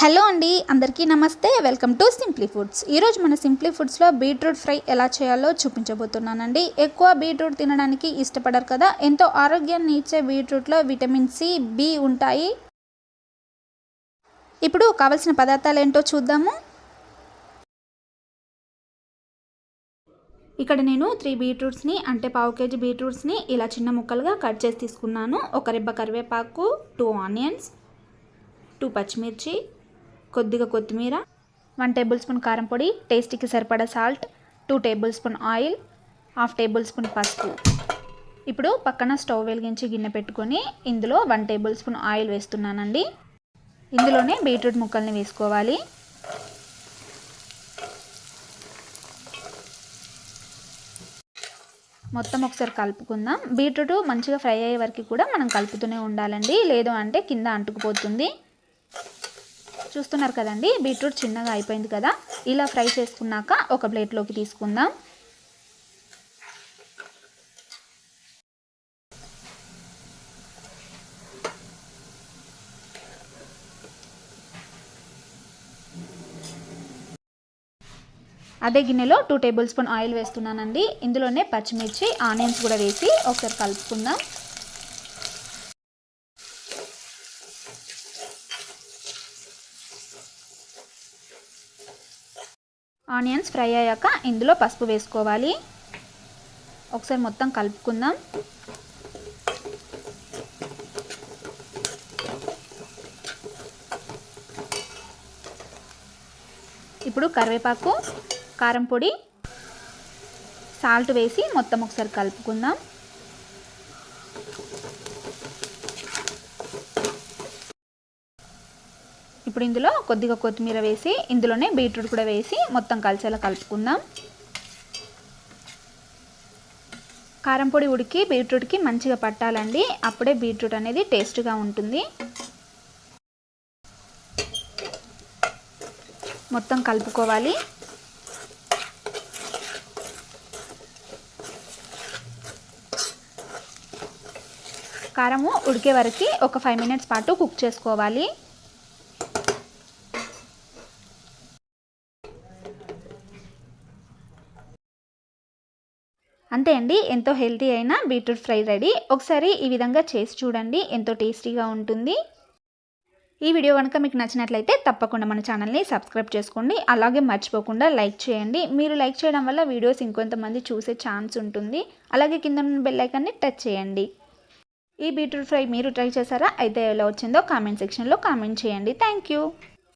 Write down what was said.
Hello అండి అందరికీ నమస్తే. Welcome to simply foods. ఈరోజు మన సింప్లీ ఫుడ్స్లో బీట్రూట్ ఫ్రై ఎలా చేయాలో చూపించబోతున్నానండి. ఎక్కువ బీట్రూట్ తినడానికి ఇష్టపడరు కదా ఎంతో ఆరోగ్యాన్ని ఇచ్చే బీట్రూట్లో విటమిన్ సి బి ఉంటాయి. ఇప్పుడు కావలసిన పదార్థాలు ఏంటో చూద్దాము. ఇక్కడ నేను త్రీ బీట్రూట్స్ని అంటే పావు కేజీ బీట్రూట్స్ని ఇలా చిన్న ముక్కలుగా కట్ చేసి తీసుకున్నాను. ఒక రెబ్బ కరివేపాకు టూ ఆనియన్స్ టూ పచ్చిమిర్చి కొద్దిగా కొత్తిమీర వన్ టేబుల్ స్పూన్ కారం పొడి టేస్ట్కి సరిపడా salt two tablespoon oil half tablespoon పసుపు. ఇప్పుడు పక్కన స్టవ్ వెలిగించి గిన్నె పెట్టుకొని ఇందులో వన్ టేబుల్ స్పూన్ ఆయిల్ వేస్తున్నానండి. ఇందులోనే బీట్రూట్ ముక్కల్ని వేసుకోవాలి. మొత్తం ఒకసారి కలుపుకుందాం. బీట్రూట్ మంచిగా ఫ్రై అయ్యే వరకు కూడా మనం కలుపుతూనే ఉండాలండి. లేదు అంటే కింద అంటుకుపోతుంది. చూస్తున్నారు కదండి బీట్రూట్ చిన్నగా అయిపోయింది కదా. ఇలా ఫ్రై చేసుకున్నాక ఒక ప్లేట్లోకి తీసుకుందాం. అదే గిన్నెలో టూ టేబుల్ స్పూన్ ఆయిల్ వేస్తున్నానండి. ఇందులోనే పచ్చిమిర్చి ఆనియన్స్ కూడా వేసి ఒకసారి కలుపుకుందాం. ఆనియన్స్ ఫ్రై అయ్యాక ఇందులో పసుపు వేసుకోవాలి. ఒకసారి మొత్తం కలుపుకుందాం. ఇప్పుడు కరివేపాకు కారం పొడి సాల్ట్ వేసి మొత్తం ఒకసారి కలుపుకుందాం. ఇప్పుడు ఇందులో కొద్దిగా కొత్తిమీర వేసి ఇందులోనే బీట్రూట్ కూడా వేసి మొత్తం కలిసేలా కలుపుకుందాం. కారం పొడి ఉడికి బీట్రూట్కి మంచిగా పట్టాలండి. అప్పుడే బీట్రూట్ అనేది టేస్ట్గా ఉంటుంది. మొత్తం కలుపుకోవాలి. కారము ఉడికే వరకు ఒక ఫైవ్ మినిట్స్ పాటు కుక్ చేసుకోవాలి. అంతే అండి. ఎంతో హెల్తీ అయిన బీట్రూట్ ఫ్రై రెడీ. ఒకసారి ఈ విధంగా చేసి చూడండి. ఎంతో టేస్టీగా ఉంటుంది. ఈ వీడియో కనుక మీకు నచ్చినట్లయితే తప్పకుండా మన ఛానల్ని సబ్స్క్రైబ్ చేసుకోండి. అలాగే మర్చిపోకుండా లైక్ చేయండి. మీరు లైక్ చేయడం వల్ల వీడియోస్ ఇంకొంతమంది చూసే ఛాన్స్ ఉంటుంది. అలాగే కింద ఉన్న బెల్లైకాన్ని టచ్ చేయండి. ఈ బీట్రూట్ ఫ్రై మీరు ట్రై చేశారా? అయితే ఎలా వచ్చిందో కామెంట్ సెక్షన్లో కామెంట్ చేయండి. Thank you.